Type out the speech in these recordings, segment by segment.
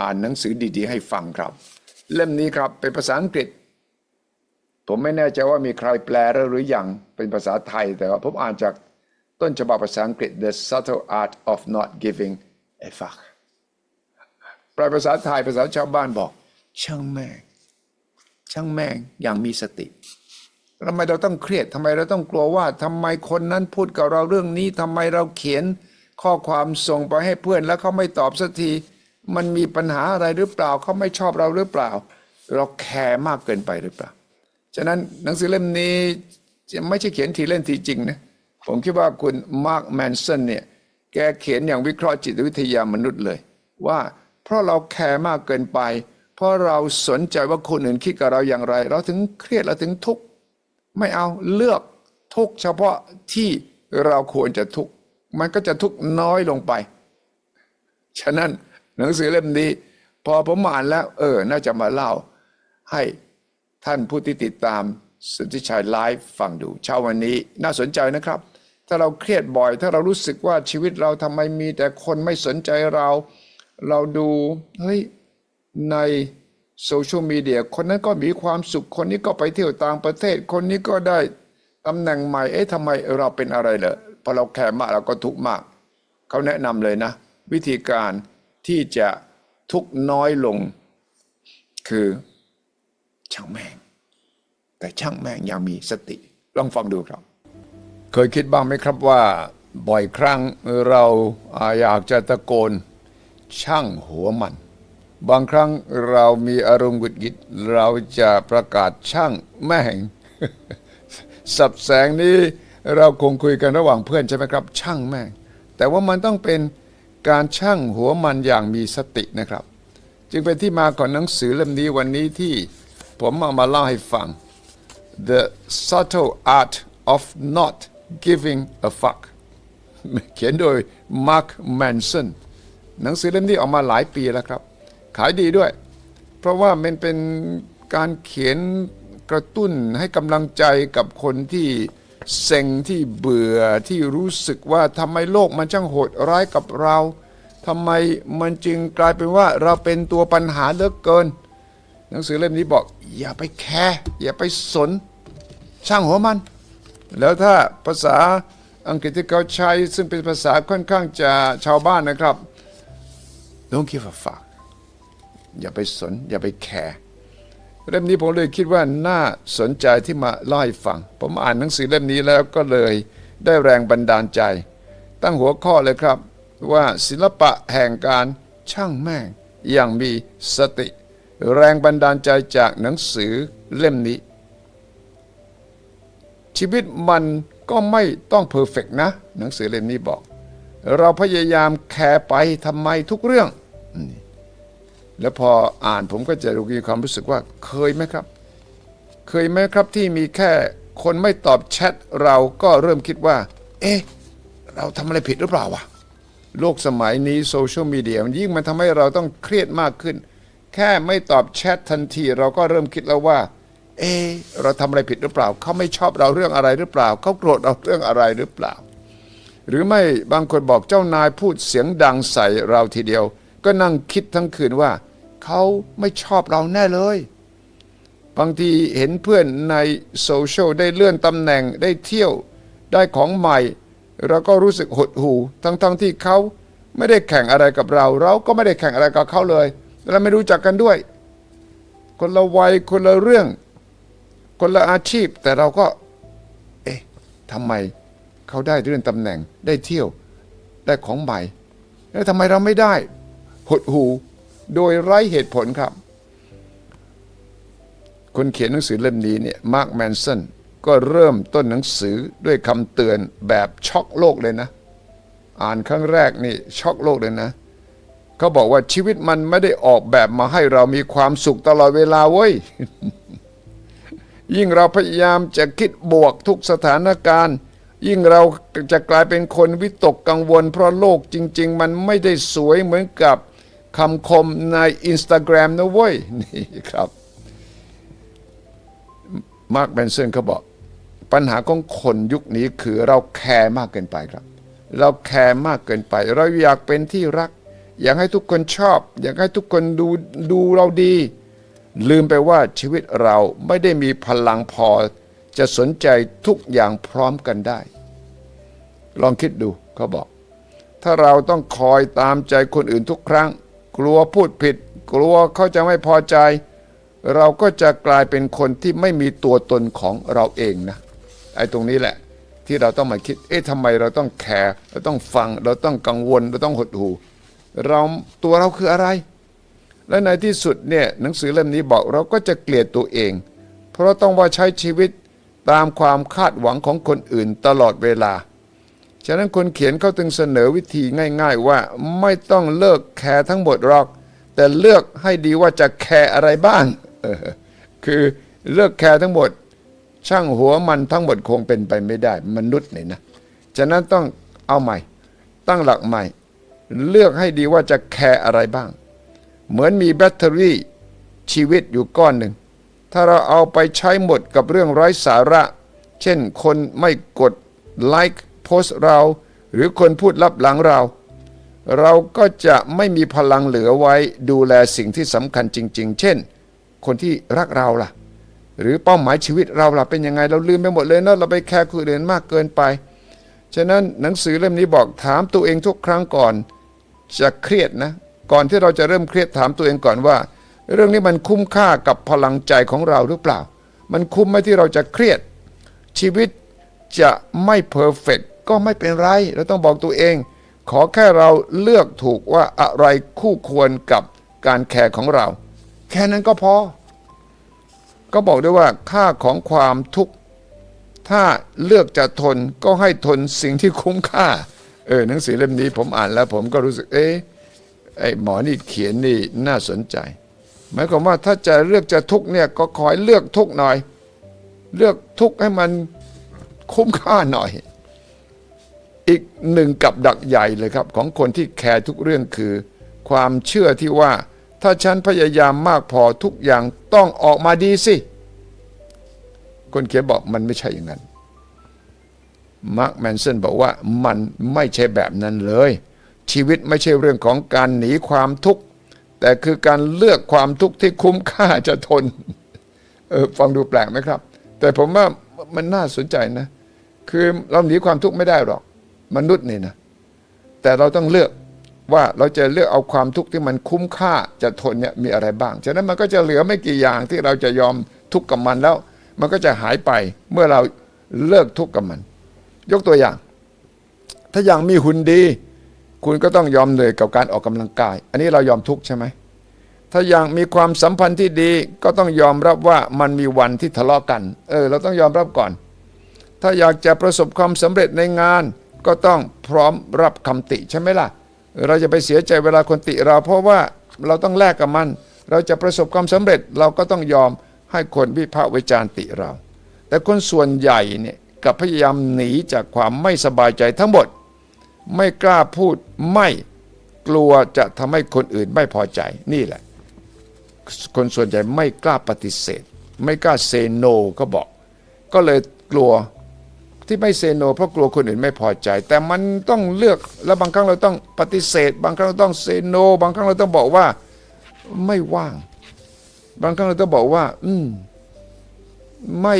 อ่านหนังสือดีๆ ให้ฟังครับ เล่มนี้ครับเป็นภาษาอังกฤษ ผมไม่แน่ใจว่ามีใครแปลหรือยังเป็นภาษาไทย แต่ว่าผมอ่านจากต้นฉบับภาษาอังกฤษ The Subtle Art of Not Giving a Fuck แปลภาษาไทยภาษาชาวบ้านบอก ช่างแม่งช่างแม่งอย่างมีสติทำไมเราต้องเครียดทำไมเราต้องกลัวว่าทำไมคนนั้นพูดกับเราเรื่องนี้ทำไมเราเขียนข้อความส่งไปให้เพื่อนแล้วเขาไม่ตอบสักที มันมีปัญหาอะไรหรือเปล่าเขาไม่ชอบเราหรือเปล่า เราแคร์มากเกินไปหรือเปล่า ฉะนั้นหนังสือเล่มนี้จะไม่ใช่เขียนทีเล่นทีจริงนะผมคิดว่าคุณมาร์คแมนสันเนี่ยแกเขียนอย่างวิเคราะห์จิตวิทยามนุษย์เลย ว่าเพราะเราแคร์มากเกินไป เพราะเราสนใจว่าคนอื่นคิดกับเราอย่างไร เราถึงเครียดเราถึงทุกข์ไม่เอาเลือกทุกข์เฉพาะที่เราควรจะทุกข์มันก็จะทุกข์น้อยลงไป ฉะนั้น หนังสือเล่มนี้ พอผมอ่านแล้ว เออ น่าจะมาเล่า ให้ท่านผู้ที่ติดตามสุทธิชัยไลฟ์ฟังดู เช้าวันนี้น่าสนใจนะครับ ถ้าเราเครียดบ่อย ถ้าเรารู้สึกว่าชีวิตเราทำไมมีแต่คนไม่สนใจเรา เราดูเฮ้ยในโซเชียลมีเดียคนนั้นก็มีความสุขคนนี้ก็ไปเที่ยวต่างประเทศ คนนี้ก็ได้ตำแหน่งใหม่ เอ๊ะทำไมเราเป็นอะไรเหรอพอเราแคร์มากเราก็ทุกข์มาก เขาแนะนำเลยนะ วิธีการ ที่จะทุกน้อยลง คือช่างแม่ง แต่ช่างแม่งยังมีสติ ลองฟังดูครับ เคยคิดบ้างไหมครับว่า บ่อยครั้งเราอาอยากจะตะโกน ช่างหัวมัน บางครั้งเรามีอารมณ์หงุดหงิดเราจะประกาศช่างแม่ง สับแสงนี้เราคงคุยกันระหว่างเพื่อนใช่ไหมครับ ช่างแม่ง แต่ว่ามันต้องเป็น การช่างหัวมันอย่างมีสตินะครับ จึงเป็นที่มาของหนังสือเล่มนี้วันนี้ที่ผมเอามาเล่าให้ฟัง The Subtle Art of Not Giving a Fuck เขียนโดย Mark Manson หนังสือเล่มนี้ออกมาหลายปีแล้วครับ ขายดีด้วย เพราะว่ามันเป็นการเขียนกระตุ้นให้กำลังใจกับคนที่ เซ็งที่เบื่อที่รู้สึกว่าทำไมโลกมันช่างโหดร้ายกับเราทำไมมันจึงกลายเป็นว่าเราเป็นตัวปัญหาเหลือเกิน หนังสือเล่มนี้บอก อย่าไปแคร์อย่าไปสน ช่างหัวมัน แล้วถ้าภาษาอังกฤษที่เขาใช้ ซึ่งเป็นภาษาค่อนข้างจะชาวบ้านนะครับ don't give a fuck อย่าไปสน อย่าไปแคร์ เล่มนี้ผมเลยคิดว่าน่าสนใจที่มาเล่าให้ฟัง ผมอ่านหนังสือเล่มนี้แล้วก็เลยได้แรงบันดาลใจ ตั้งหัวข้อเลยครับ ว่าศิลปะแห่งการช่างแม่งอย่างมีสติ แรงบันดาลใจจากหนังสือเล่มนี้ ชีวิตมันก็ไม่ต้องเพอร์เฟกนะ หนังสือเล่มนี้บอก เราพยายามแคร์ไปทำไมทุกเรื่อง แล้วพออ่านผมก็จะมีความรู้สึกว่าเคยไหมครับ เคยไหมครับที่มีแค่คนไม่ตอบแชทเราก็เริ่มคิดว่า เอ๊ะ เราทำอะไรผิดหรือเปล่าวะโลกสมัยนี้โซเชียลมีเดียมันยิ่งมันทำให้เราต้องเครียดมากขึ้น แค่ไม่ตอบแชททันที เราก็เริ่มคิดแล้วว่า เอะเราทำอะไรผิดหรือเปล่า เขาไม่ชอบเราเรื่องอะไรหรือเปล่า เขาโกรธเราเรื่องอะไรหรือเปล่า หรือไม่บางคนบอกเจ้านายพูดเสียงดังใส่เราทีเดียว ก็นั่งคิดทั้งคืนว่า เขาไม่ชอบเราแน่เลย บางทีเห็นเพื่อนในโซเชียลได้เลื่อนตำแหน่งได้เที่ยวได้ของใหม่เราก็รู้สึกหดหู่ทั้งๆทที่เขาไม่ได้แข่งอะไรกับเรา เราก็ไม่ได้แข่งอะไรกับเขาเลยเราไม่รู้จักกันด้วย คนละวัยคนละเรื่อง คนละอาชีพ แต่เราก็ เอ๊ะทำไมเขาได้เลื่อนตำแหน่งได้เที่ยวได้ของใหม่แล้วทำไมเราไม่ได้ หดหูโดยไร้เหตุผลครับ คนเขียนหนังสือเล่มนี้เนี่ยมาร์คแมนสันก็เริ่มต้นหนังสือด้วยคำเตือนแบบช็อกโลกเลยนะ อ่านครั้งแรกนี่ช็อกโลกเลยนะเขาบอกว่าชีวิตมันไม่ได้ออกแบบมาให้เรามีความสุขตลอดเวลาเว้ย ยิ่งเราพยายามจะคิดบวกทุกสถานการณ์ ยิ่งเราจะกลายเป็นคนวิตกกังวล เพราะโลกจริง ๆ มันไม่ได้สวยเหมือนกับ คำคมในอินสตาแกรมนะเว้ย นี่ครับมาร์คแบนเซนเขาบอก ปัญหาของคนยุคนี้คือเราแคร์มากเกินไปครับ เราแคร์มากเกินไป เราอยากเป็นที่รัก อยากให้ทุกคนชอบ อยากให้ทุกคนดูดูเราดี ลืมไปว่าชีวิตเราไม่ได้มีพลังพอ จะสนใจทุกอย่างพร้อมกันได้ ลองคิดดูเขาบอก ถ้าเราต้องคอยตามใจคนอื่นทุกครั้ง กลัวพูดผิด กลัวเขาจะไม่พอใจ เราก็จะกลายเป็นคนที่ไม่มีตัวตนของเราเองนะไอ้ตรงนี้แหละ ที่เราต้องมาคิด เอ๊ะทำไมเราต้องแคร์เราต้องฟัง เราต้องกังวล เราต้องหดหู่เราตัวเราคืออะไร และในที่สุดเนี่ยหนังสือเล่มนี้บอกเราก็จะเกลียดตัวเอง เพราะต้องว่าใช้ชีวิตตามความคาดหวังของคนอื่นตลอดเวลา ฉะนั้นคนเขียนเขาจึงเสนอวิธีง่าย ๆ ว่าไม่ต้องเลิกแคร์ทั้งหมดหรอก แต่เลือกให้ดีว่าจะแคร์อะไรบ้าง คือเลิกแคร์ทั้งหมด ช่างหัวมันทั้งหมดคงเป็นไปไม่ได้ มนุษย์เนี่ยนะฉะนั้นต้องเอาใหม่ ตั้งหลักใหม่ เลือกให้ดีว่าจะแคร์อะไรบ้าง เหมือนมีแบตเตอรี่ชีวิตอยู่ก้อนหนึ่ง ถ้าเราเอาไปใช้หมดกับเรื่องไร้สาระ เช่นคนไม่กดไลค์ โพสต์เรา หรือคนพูดลับหลังเรา เราก็จะไม่มีพลังเหลือไว้ดูแลสิ่งที่สำคัญจริง ๆ เช่น คนที่รักเราล่ะ หรือเป้าหมายชีวิตเราล่ะเป็นยังไง เราลืมไปหมดเลยเนอะเราไปแคร์คนอื่นมากเกินไป ฉะนั้นหนังสือเล่มนี้บอกถามตัวเองทุกครั้งก่อน จะเครียดนะ ก่อนที่เราจะเริ่มเครียดถามตัวเองก่อนว่า เรื่องนี้มันคุ้มค่ากับพลังใจของเราหรือเปล่า มันคุ้มไหมที่เราจะเครียดชีวิตจะไม่เพอร์เฟก ก็ไม่เป็นไร เราต้องบอกตัวเอง ขอแค่เราเลือกถูกว่าอะไรคู่ควรกับการแคร์ของเรา แค่นั้นก็พอ ก็บอกด้วยว่าค่าของความทุกข์ถ้าเลือกจะทนก็ให้ทนสิ่งที่คุ้มค่า เออหนังสือเล่มนี้ผมอ่านแล้ว ผมก็รู้สึกเอ๊ะไอ้หมอนี่เขียนนี่น่าสนใจหมายความว่าถ้าจะเลือกจะทุกข์เนี่ยก็ขอให้เลือกทุกข์หน่อย เลือกทุกข์ให้มันคุ้มค่าหน่อย อีกหนึ่งกับดักใหญ่เลยครับของคนที่แคร์ทุกเรื่องคือ ความเชื่อที่ว่า ถ้าฉันพยายามมากพอทุกอย่างต้องออกมาดีสิ คนเขียนบอกมันไม่ใช่อย่างนั้น มาร์คแมนสันบอกว่ามันไม่ใช่แบบนั้นเลย ชีวิตไม่ใช่เรื่องของการหนีความทุกข์ แต่คือการเลือกความทุกข์ที่คุ้มค่าจะทนเออฟังดูแปลกไหมครับ แต่ผมว่ามันน่าสนใจนะ คือเราหนีความทุกข์ไม่ได้หรอก มนุษย์นี่นะแต่เราต้องเลือกว่าเราจะเลือกเอาความทุกข์ที่มันคุ้มค่าจะทนเนี่ยมีอะไรบ้าง ฉะนั้นมันก็จะเหลือไม่กี่อย่างที่เราจะยอมทุกข์กับมันแล้ว มันก็จะหายไปเมื่อเราเลิกทุกข์กับมัน ยกตัวอย่าง ถ้าอย่างมีหุ่นดี คุณก็ต้องยอมเหนื่อยกับการออกกำลังกาย อันนี้เรายอมทุกข์ใช่ไหมถ้าอย่างมีความสัมพันธ์ที่ดีก็ต้องยอมรับว่ามันมีวันที่ทะเลาะกัน เออ เราต้องยอมรับก่อน ถ้าอยากจะประสบความสำเร็จในงาน ก็ต้องพร้อมรับคำติใช่ไหมล่ะ เราจะไปเสียใจเวลาคนติเราเพราะว่าเราต้องแลกกับมัน เราจะประสบความสำเร็จเราก็ต้องยอมให้คนวิพากษ์วิจารณ์ติเรา แต่คนส่วนใหญ่เนี่ยกับพยายามหนีจากความไม่สบายใจทั้งหมด ไม่กล้าพูดไม่กลัวจะทำให้คนอื่นไม่พอใจนี่แหละ คนส่วนใหญ่ไม่กล้าปฏิเสธ ไม่กล้าเซโนก็บอก ก็เลยกลัว ที่ไม่เซโนเพราะกลัวคนอื่นไม่พอใจ แต่มันต้องเลือกแล้วบางครั้งเราต้องปฏิเสธ บางครั้งเราต้องเซโน บางครั้งเราต้องบอกว่า ไม่ว่าง บางครั้งเราต้องบอกว่า อืมไม่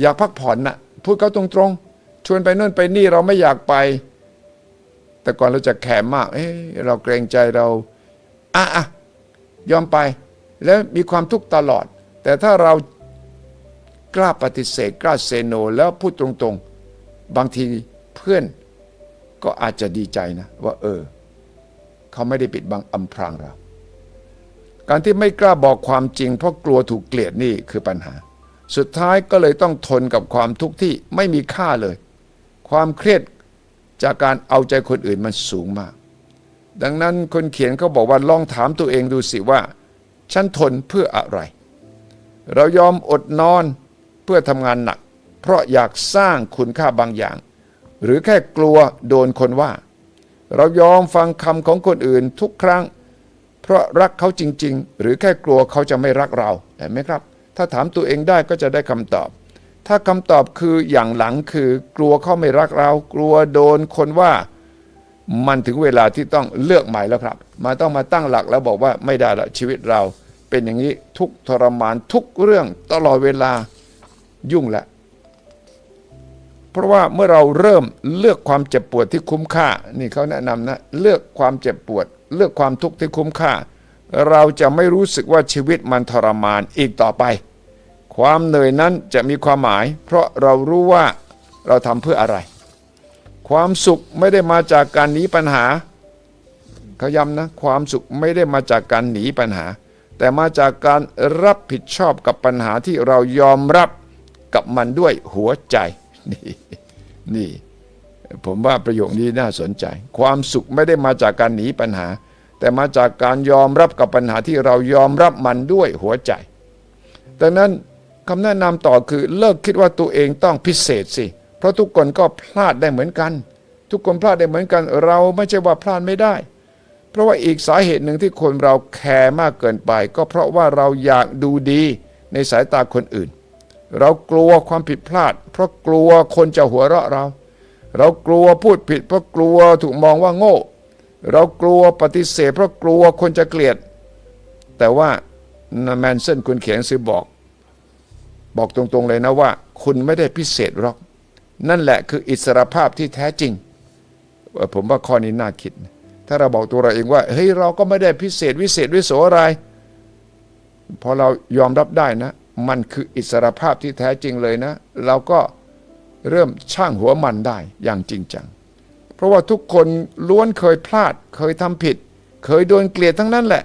อยากพักผ่อนนะ่ะพูดเขาตรงๆ ชวนไปนู่นไปนี่เราไม่อยากไป แต่ก่อนเราจะแข็งมาก เอ้เราเกรงใจเราอะอะยอมไป แล้วมีความทุกข์ตลอด แต่ถ้าเรา กล้าปฏิเสธกล้าเซโน แล้วพูดตรงๆ บางทีเพื่อนก็อาจจะดีใจนะ ว่าเออ เขาไม่ได้ปิดบังอำพรางเรา การที่ไม่กล้าบอกความจริง เพราะกลัวถูกเกลียดนี่คือปัญหา สุดท้ายก็เลยต้องทนกับความทุกข์ที่ไม่มีค่าเลย ความเครียดจากการเอาใจคนอื่นมันสูงมาก ดังนั้นคนเขียนเขาบอกว่าลองถามตัวเองดูสิว่า ฉันทนเพื่ออะไร เรายอมอดนอน เพื่อทำงานหนัก เพราะอยากสร้างคุณค่าบางอย่าง หรือแค่กลัวโดนคนว่า เรายอมฟังคำของคนอื่นทุกครั้ง เพราะรักเขาจริง ๆ หรือแค่กลัวเขาจะไม่รักเราเห็นไหมครับ ถ้าถามตัวเองได้ก็จะได้คำตอบ ถ้าคำตอบคืออย่างหลังคือกลัวเขาไม่รักเรา กลัวโดนคนว่ามันถึงเวลาที่ต้องเลือกใหม่แล้วครับ มาต้องมาตั้งหลักแล้วบอกว่าไม่ได้ละชีวิตเรา เป็นอย่างนี้ทุกทรมานทุกเรื่องตลอดเวลา ยุ่งละ เพราะว่าเมื่อเราเริ่มเลือกความเจ็บปวดที่คุ้มค่า นี่เขาแนะนำนะเลือกความเจ็บปวด เลือกความทุกข์ที่คุ้มค่า เราจะไม่รู้สึกว่าชีวิตมันทรมานอีกต่อไป ความเหนื่อยนั้นจะมีความหมาย เพราะเรารู้ว่าเราทำเพื่ออะไร ความสุขไม่ได้มาจากการหนีปัญหาเขาย้ำนะความสุขไม่ได้มาจากการหนีปัญหา แต่มาจากการรับผิดชอบกับปัญหาที่เรายอมรับ กับมันด้วยหัวใจ นี่นี่ผมว่าประโยคนี้น่าสนใจ ความสุขไม่ได้มาจากการหนีปัญหา แต่มาจากการยอมรับกับปัญหาที่เรายอมรับมันด้วยหัวใจ ดังนั้นคำแนะนำต่อคือเลิกคิดว่าตัวเองต้องพิเศษสิ เพราะทุกคนก็พลาดได้เหมือนกัน ทุกคนพลาดได้เหมือนกัน เราไม่ใช่ว่าพลาดไม่ได้ เพราะว่าอีกสาเหตุหนึ่งที่คนเราแคร์มากเกินไป ก็เพราะว่าเราอยากดูดีในสายตาคนอื่น เรากลัวความผิดพลาด เพราะกลัวคนจะหัวเราะเรา เรากลัวพูดผิด เพราะกลัวถูกมองว่าโง่ เรากลัวปฏิเสธ เพราะกลัวคนจะเกลียด แต่ว่าแมนเซนคุณเขียนซื้อบอก บอกตรงๆเลยนะว่า คุณไม่ได้พิเศษหรอก นั่นแหละคืออิสรภาพที่แท้จริง ผมว่าข้อนี้น่าคิด ถ้าเราบอกตัวเราเองว่าเฮ้ยเราก็ไม่ได้พิเศษวิเศษวิโสอะไรพอเรายอมรับได้นะ มันคืออิสรภาพที่แท้จริงเลยนะ เราก็เริ่มช่างหัวมันได้อย่างจริงจัง เพราะว่าทุกคนล้วนเคยพลาด เคยทำผิด เคยโดนเกลียดทั้งนั้นแหละ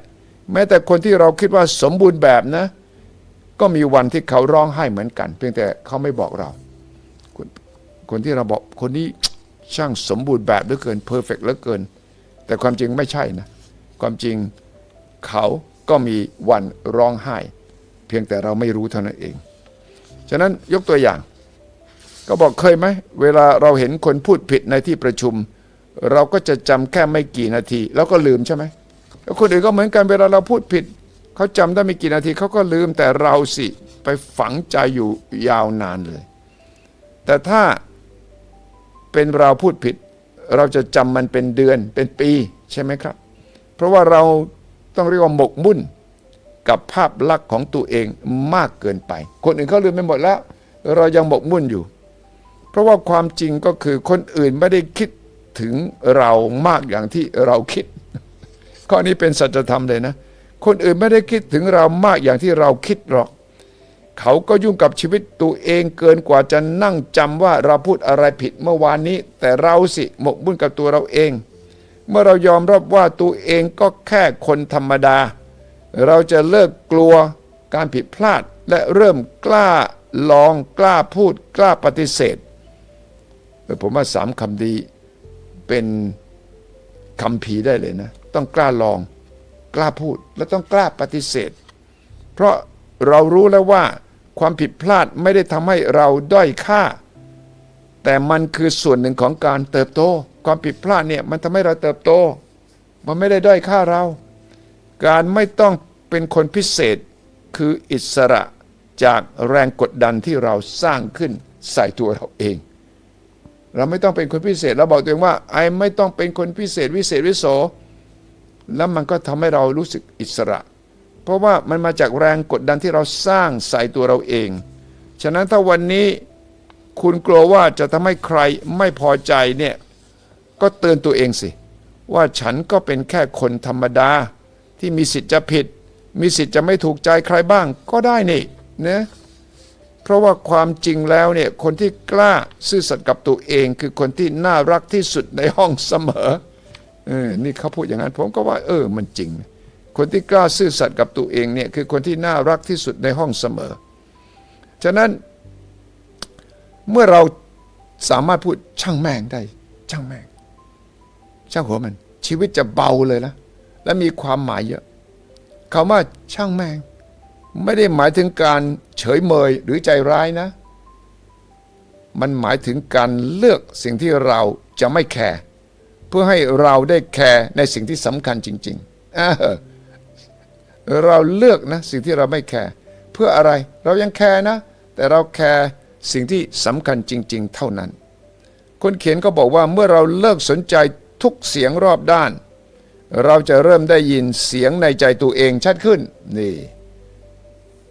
แม้แต่คนที่เราคิดว่าสมบูรณ์แบบนะ ก็มีวันที่เขาร้องไห้เหมือนกัน เพียงแต่เขาไม่บอกเรา คนคนที่เราบอกคนนี้ช่างสมบูรณ์แบบเหลือเกินเพอร์เฟกต์เหลือเกิน แต่ความจริงไม่ใช่นะ ความจริงเขาก็มีวันร้องไห้ พียงแต่เราไม่รู้เท่านั้นเอง ฉะนั้นยกตัวอย่าง ก็บอกเคยไหมเวลาเราเห็นคนพูดผิดในที่ประชุม เราก็จะจำแค่ไม่กี่นาที แล้วก็ลืมใช่ไหมแล้วคนอื่นก็เหมือนกันเวลาเราพูดผิด เขาจำได้ไม่กี่นาทีเขาก็ลืมแต่เราสิไปฝังใจอยู่ยาวนานเลย แต่ถ้าเป็นเราพูดผิด เราจะจำมันเป็นเดือนเป็นปีใช่ไหมครับ เพราะว่าเราต้องเรียกว่าหมกมุ่น กับภาพลักษณ์ของตัวเองมากเกินไป คนอื่นเขาลืมไปหมดแล้ว เรายังหมกมุ่นอยู่ เพราะว่าความจริงก็คือคนอื่นไม่ได้คิดถึงเรามากอย่างที่เราคิด ข้อนี้เป็นสัจธรรมเลยนะ คนอื่นไม่ได้คิดถึงเรามากอย่างที่เราคิดหรอก เขาก็ยุ่งกับชีวิตตัวเองเกินกว่าจะนั่งจำว่าเราพูดอะไรผิดเมื่อวานนี้ แต่เราสิหมกมุ่นกับตัวเราเอง เมื่อเรายอมรับว่าตัวเองก็แค่คนธรรมดา เราจะเลิกกลัวการผิดพลาดและเริ่มกล้าลองกล้าพูดกล้าปฏิเสธผมว่าสามคำดีเป็นคำผีได้เลยนะ ต้องกล้าลองกล้าพูดและต้องกล้าปฏิเสธ เพราะเรารู้แล้วว่าความผิดพลาดไม่ได้ทำให้เราด้อยค่า แต่มันคือส่วนหนึ่งของการเติบโต ความผิดพลาดเนี่ยมันทำให้เราเติบโต มันไม่ได้ด้อยค่าเรา การไม่ต้องเป็นคนพิเศษคืออิสระจากแรงกดดันที่เราสร้างขึ้นใส่ตัวเราเอง เราไม่ต้องเป็นคนพิเศษเราบอกตัวเองว่าไอ้ไม่ต้องเป็นคนพิเศษวิเศษวิโสแล้วมันก็ทำให้เรารู้สึกอิสระ เพราะว่ามันมาจากแรงกดดันที่เราสร้างใส่ตัวเราเอง ฉะนั้นถ้าวันนี้คุณกลัวว่าจะทำให้ใครไม่พอใจเนี่ยก็เตือนตัวเองสิ ว่าฉันก็เป็นแค่คนธรรมดา ที่มีสิทธิ์จะผิด มีสิทธิ์จะไม่ถูกใจใครบ้างก็ได้นี่นะเพราะว่าความจริงแล้วเนี่ยคนที่กล้าซื่อสัตย์กับตัวเองคือคนที่น่ารักที่สุดในห้องเสมอเออนี่เขาพูดอย่างนั้นผมก็ว่า เออมันจริง คนที่กล้าซื่อสัตย์กับตัวเองเนี่ยคือคนที่น่ารักที่สุดในห้องเสมอ ฉะนั้นเมื่อเราสามารถพูดช่างแม่งได้ ช่างแม่ง ช่างหัวมัน ชีวิตจะเบาเลยนะ และมีความหมายเยอะคำว่าช่างแม่ง ไม่ได้หมายถึงการเฉยเมยหรือใจร้ายนะ มันหมายถึงการเลือกสิ่งที่เราจะไม่แคร์เพื่อให้เราได้แคร์ในสิ่งที่สำคัญจริงๆเเราเลือกนะสิ่งที่เราไม่แคร์เพื่ออะไรเรายังแคร์นะ แต่เราแคร์สิ่งที่สำคัญจริง ๆ เท่านั้น คนเขียนก็บอกว่าเมื่อเราเลิกสนใจทุกเสียงรอบด้าน เราจะเริ่มได้ยินเสียงในใจตัวเองชัดขึ้นนี่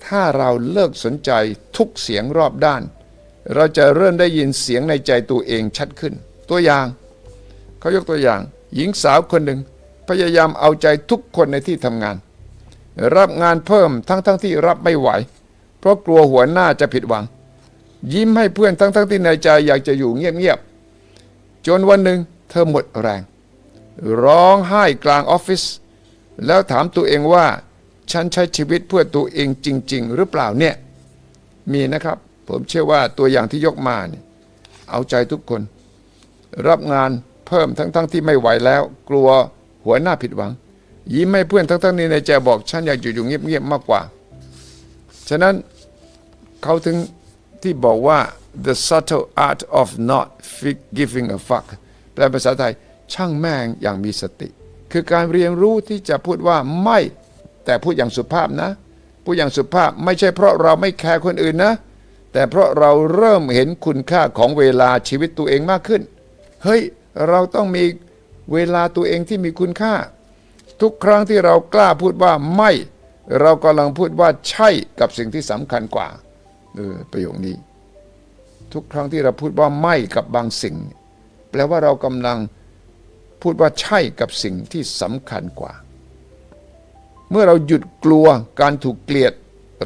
ถ้าเราเลิกสนใจทุกเสียงรอบด้าน เราจะเริ่มได้ยินเสียงในใจตัวเองชัดขึ้น ตัวอย่างเขายกตัวอย่าง หญิงสาวคนหนึ่งพยายามเอาใจทุกคนในที่ทำงาน รับงานเพิ่มทั้งๆทที่รับไม่ไหว เพราะกลัวหัวหน้าจะผิดหวัง ยิ้มให้เพื่อนทั้งๆทที่ในใจอยากจะอยู่เงียบๆจนวันหนึ่งเธอหมดแรง ร้องไห้กลางออฟฟิศแล้วถามตัวเองว่า ฉันใช้ชีวิตเพื่อตัวเองจริง ๆ หรือเปล่าเนี่ย มีนะครับ ผมเชื่อว่าตัวอย่างที่ยกมาเนี่ยเอาใจทุกคน รับงานเพิ่มทั้งๆทที่ไม่ไหวแล้ว กลัวหัวหน้าผิดหวัง ยิ้มให้เพื่อนทั้งๆนี้ในใจบอกฉันอยากอยู่อยู่เงียบๆมากกว่า ฉะนั้นเขาถึงที่บอกว่า the subtle art of not giving a fuck แปลภาษาไทย ช่างแม่งอย่างมีสติ คือการเรียนรู้ที่จะพูดว่าไม่ แต่พูดอย่างสุภาพนะ พูดอย่างสุภาพไม่ใช่เพราะเราไม่แคร์คนอื่นนะ แต่เพราะเราเริ่มเห็นคุณค่าของเวลาชีวิตตัวเองมากขึ้น เฮ้ย เราต้องมีเวลาตัวเองที่มีคุณค่า ทุกครั้งที่เรากล้าพูดว่าไม่ เรากำลังพูดว่าใช่กับสิ่งที่สำคัญกว่าเออประโยคนี้ ทุกครั้งที่เราพูดว่าไม่กับบางสิ่ง แปลว่าเรากำลัง พูดว่าใช่กับสิ่งที่สำคัญกว่า เมื่อเราหยุดกลัวการถูกเกลียด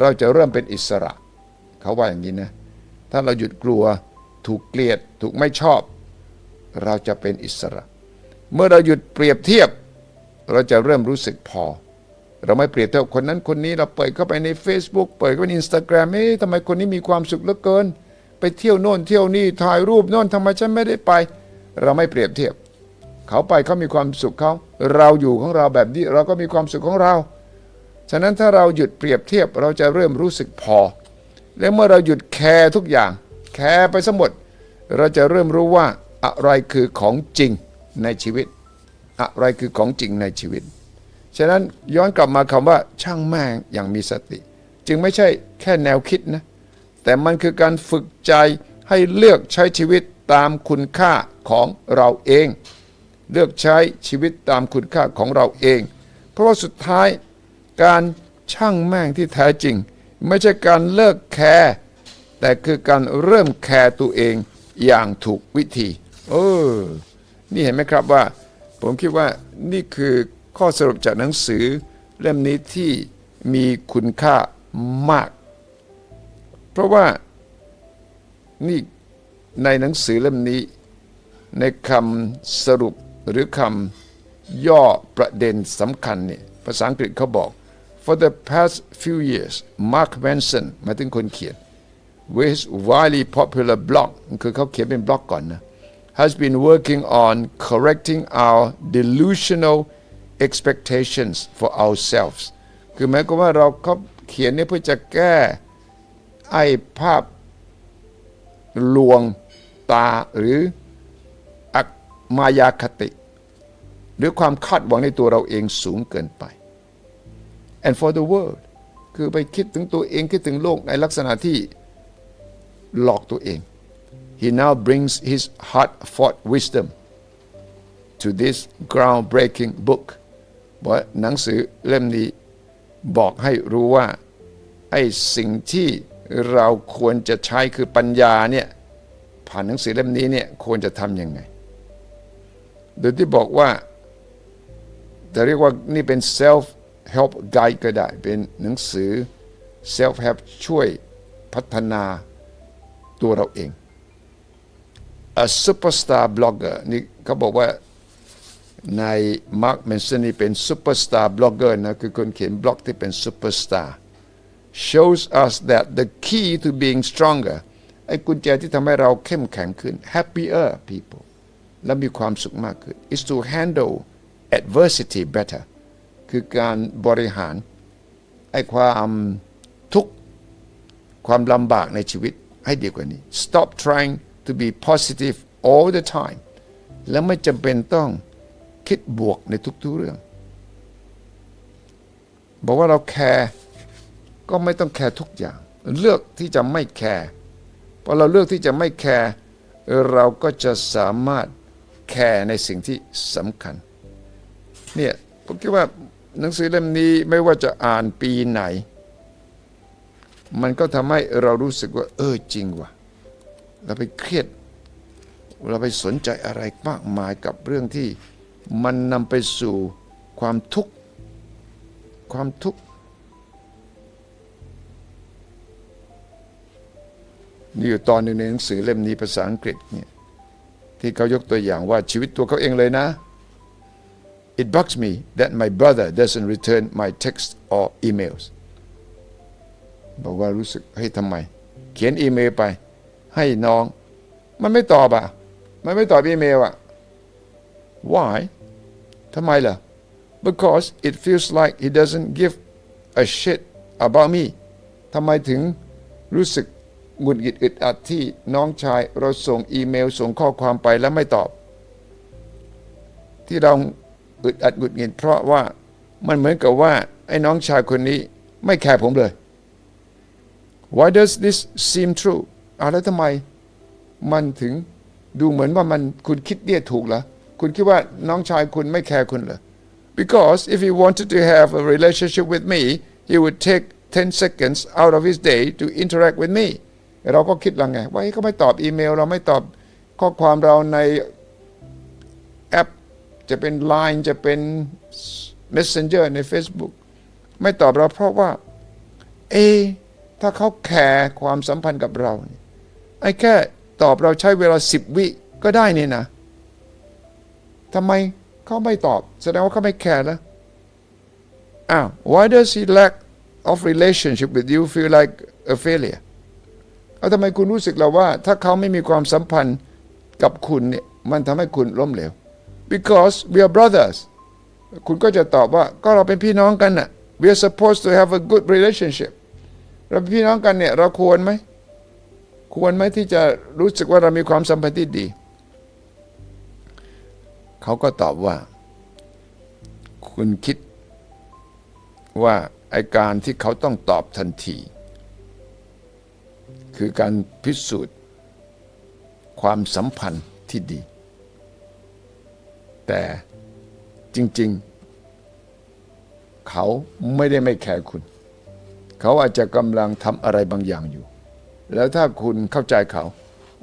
เราจะเริ่มเป็นอิสระ เขาว่าอย่างนี้นะ ถ้าเราหยุดกลัวถูกเกลียดถูกไม่ชอบ เราจะเป็นอิสระ เมื่อเราหยุดเปรียบเทียบ เราจะเริ่มรู้สึกพอ เราไม่เปรียบเทียบคนนั้นคนนี้เราเปิดเข้าไปใน Facebook เปิดเข้าไปในอินสตาแกรมเอ๊ะทำไมคนนี้มีความสุขเหลือเกิน ไปเที่ยวโน่นเที่ยวนี่ถ่ายรูปโน่นทำไมฉันไม่ได้ไป เราไม่เปรียบเทียบ เขาไปเขามีความสุขเขาเราอยู่ของเราแบบนี้เราก็มีความสุขของเรา ฉะนั้นถ้าเราหยุดเปรียบเทียบเราจะเริ่มรู้สึกพอ และเมื่อเราหยุดแคร์ทุกอย่าง แคร์ไปสมดเราจะเริ่มรู้ว่าอะไรคือของจริงในชีวิต อะไรคือของจริงในชีวิต ฉะนั้นย้อนกลับมาคำว่าช่างแม่งอย่างมีสติ จึงไม่ใช่แค่แนวคิดนะแต่มันคือการฝึกใจให้เลือกใช้ชีวิตตามคุณค่าของเราเอง เลือกใช้ชีวิตตามคุณค่าของเราเอง เพราะว่าสุดท้ายการช่างแม่งที่แท้จริง ไม่ใช่การเลิกแคร์แต่คือการเริ่มแคร์ตัวเองอย่างถูกวิธีเออนี่เห็นไหมครับว่า ผมคิดว่านี่คือข้อสรุปจากหนังสือเล่มนี้ที่มีคุณค่ามาก เพราะว่านี่ในหนังสือเล่มนี้ในคำสรุป หรือคำย่อประเด็นสำคัญเนี่ยภาษาอังกฤษเขาบอก for the past few years Mark Manson มาถึงคนเขียน with his widely popular blog คือเขาเขียนเป็นบล็อกก่อนนะ has been working on correcting our delusional expectations for ourselves คือหมายความว่าเราเขาเขียนเนี่ยเพื่อจะแก้ไอ้ภาพลวงตาหรือ มายาคติ หรือความคาดหวังในตัวเราเองสูงเกินไป and for the world คือไปคิดถึงตัวเองคิดถึงโลกในลักษณะที่หลอกตัวเอง he now brings his hard-fought wisdom to this groundbreaking book ว่าหนังสือเล่มนี้บอกให้รู้ว่า ไอ้สิ่งที่เราควรจะใช้คือปัญญาเนี่ย ผ่านหนังสือเล่มนี้เนี่ยควรจะทำยังไง โดยที่บอกว่าจะเรียกว่านี่เป็น self help guide ก็ได้ เป็นหนังสือ self help ช่วยพัฒนาตัวเราเอง a superstar blogger นี่เขาบอกว่าใน Mark Manson นี่เป็น superstar blogger นะคือคนเขียนบล็อกที่เป็น superstar shows us that the key to being stronger ไอ้กุญแจที่ทำให้เราเข้มแข็งขึ้น happier people และมีความสุขมากขึ้น is to handle adversity better คือการบริหารไอ้ความทุกข์ความลำบากในชีวิตให้ดีกว่านี้ stop trying to be positive all the time และไม่จำเป็นต้องคิดบวกในทุกๆเรื่อง บอกว่าเราแคร์ก็ไม่ต้องแคร์ทุกอย่าง เลือกที่จะไม่แคร์พอเราเลือกที่จะไม่แคร์เราก็จะสามารถ แคร์ในสิ่งที่สำคัญเนี่ยผมคิดว่าหนังสือเล่มนี้ไม่ว่าจะอ่านปีไหน มันก็ทำให้เรารู้สึกว่า เออจริงว่ะเราไปเครียด เราไปสนใจอะไรมากมายกับเรื่องที่มันนำไปสู่ความทุกข์ความทุกข์นี่อยู่ตอนหนึ่งในหนังสือเล่มนี้ภาษาอังกฤษเนี่ย ที่เขายกตัวอย่างว่าชีวิตตัวเขาเองเลยนะ It bugs me that my brother doesn't return my text or emails บอกว่ารู้สึกเฮ้ยทำไม เขียนอีเมลไป ให้น้อง มันไม่ตอบอะ มันไม่ตอบอีเมลอะ Why ทำไมล่ะ Because it feels like he doesn't give a shit about me ทำไมถึงรู้สึก หงุดหงิดอึดอัดที่น้องชายเราส่งอีเมลส่งข้อความไปแล้วไม่ตอบ ที่เราอึดอัดหงุดหงิดเพราะว่ามันเหมือนกับว่าไอ้น้องชายคนนี้ไม่แคร์ผมเลย Why does this seem true อาแล้วทำไม มันถึงดูเหมือนว่ามันคุณคิดเนี่ยถูกเหรอคุณคิดว่าน้องชายคุณไม่แคร์คุณเหรอ Because if he wanted to have a relationship with me he would take 10 seconds out of his day to interact with me เราก็คิดลังไงว่าเขาไม่ตอบอีเมล เราไม่ตอบข้อความเราในแอป จะเป็น Line จะเป็น Messenger ใน Facebook ไม่ตอบเราเพราะว่า เอ ถ้าเขาแคร์ความสัมพันธ์กับเราไอ้แค่ตอบเราใช้เวลาสิบวิก็ได้นี่นะทำไมเขาไม่ตอบ แสดงว่าเขาไม่แคร์แล้วอ้าว why does he lack of relationship with you feel like a failure เอาทำไมคุณรู้สึกแล้วว่า ถ้าเขาไม่มีความสัมพันธ์กับคุณเนี่ยมันทำให้คุณล้มเหลว because we are brothers คุณก็จะตอบว่าก็เราเป็นพี่น้องกันน่ะ we are supposed to have a good relationship เราเป็นพี่น้องกันเนี่ยเราควรไหมควรไหมที่จะรู้สึกว่าเรามีความสัมพันธ์ที่ดี เขาก็ตอบว่า คุณคิดว่าไอการที่เขาต้องตอบทันที คือการพิสูจน์ความสัมพันธ์ที่ดี แต่จริง ๆ เขาไม่ได้ไม่แคร์คุณ เขาอาจจะกำลังทำอะไรบางอย่างอยู่ แล้วถ้าคุณเข้าใจเขา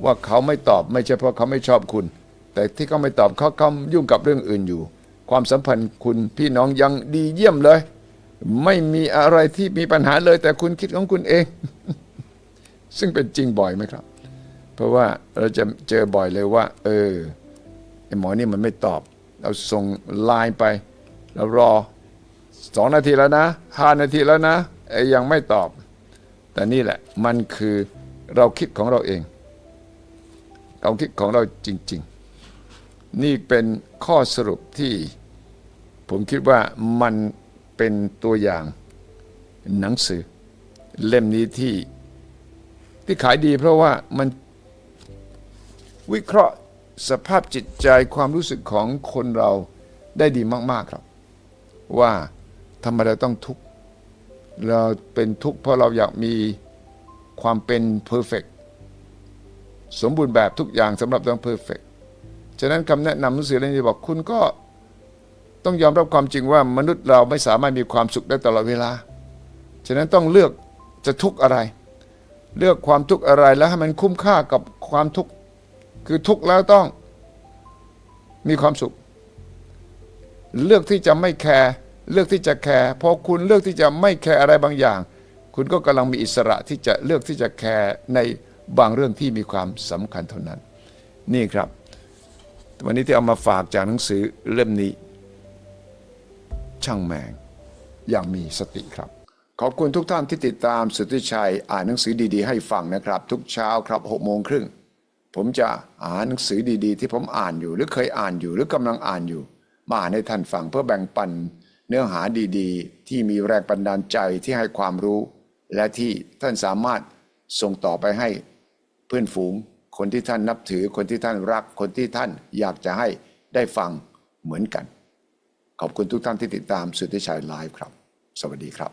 ว่าเขาไม่ตอบไม่ใช่เพราะเขาไม่ชอบคุณ แต่ที่เขาไม่ตอบเขาเขายุ่งกับเรื่องอื่นอยู่ ความสัมพันธ์คุณพี่น้องยังดีเยี่ยมเลย ไม่มีอะไรที่มีปัญหาเลย แต่คุณคิดของคุณเอง ซึ่งเป็นจริงบ่อยไหมครับ เพราะว่าเราจะเจอบ่อยเลยว่า เออไอหมอนี่มันไม่ตอบ เราส่งไลน์ไปเรารอสองนาทีแล้วนะห้านาทีแล้วนะไอยังไม่ตอบ แต่นี่แหละมันคือเราคิดของเราเองเราคิดของเราจริง ๆ นี่เป็นข้อสรุปที่ผมคิดว่ามันเป็นตัวอย่างหนังสือเล่มนี้ที่ ที่ขายดีเพราะว่ามันวิเคราะห์สภาพจิตใจความรู้สึกของคนเราได้ดีมาก ๆครับ ว่าทำไมเราต้องทุกข์เราเป็นทุกข์เพราะเราอยากมีความเป็นเพอร์เฟกสมบูรณ์แบบทุกอย่างสำหรับต้องเพอร์เฟกฉะนั้นคำแนะนำหนังสือเล่มนี้บอกคุณก็ต้องยอมรับความจริงว่ามนุษย์เราไม่สามารถมีความสุขได้ตลอดเวลา ฉะนั้นต้องเลือกจะทุกข์อะไร เลือกความทุกข์อะไรแล้วให้มันคุ้มค่ากับความทุกข์คือทุกข์แล้วต้องมีความสุข เลือกที่จะไม่แคร์เลือกที่จะแคร์พอคุณเลือกที่จะไม่แคร์อะไรบางอย่าง คุณก็กำลังมีอิสระที่จะเลือกที่จะแคร์ในบางเรื่องที่มีความสำคัญเท่านั้น นี่ครับ วันนี้ที่เอามาฝากจากหนังสือเล่มนี้ ช่างแมงอย่างมีสติครับ ขอบคุณทุกท่านที่ติดตามสุทธิชัยอ่านหนังสือดีๆ ให้ฟังนะครับ ทุกเช้าครับหกโมงครึ่งผมจะอ่านหนังสือดีๆ ที่ผมอ่านอยู่ หรือเคยอ่านอยู่หรือกำลังอ่านอยู่ มาอ่านให้ท่านฟังเพื่อแบ่งปันเนื้อหาดีๆ ที่มีแรงบันดาลใจที่ให้ความรู้ และที่ท่านสามารถส่งต่อไปให้เพื่อนฝูง คนที่ท่านนับถือคนที่ท่านรัก คนที่ท่านอยากจะให้ได้ฟังเหมือนกัน ขอบคุณทุกท่านที่ติดตามสุทธิชัยไลฟ์ครับ สวัสดีครับ